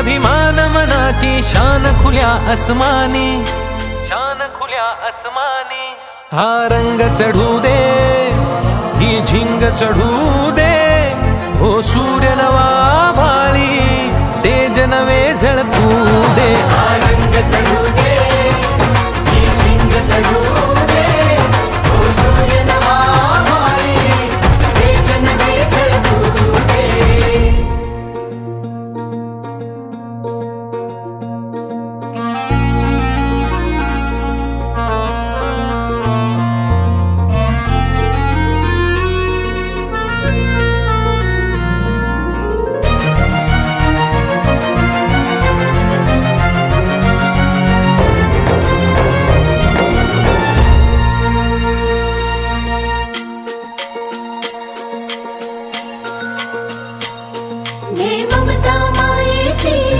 अभिमान मनाची शान खुल्या अस्मानी शान खुल्या अस्मानी हा रंग चढू दे ही झिंग चढू दे. हो सूर्य नवा भाळी तेज नवे झळकू अंधे ममता माये जी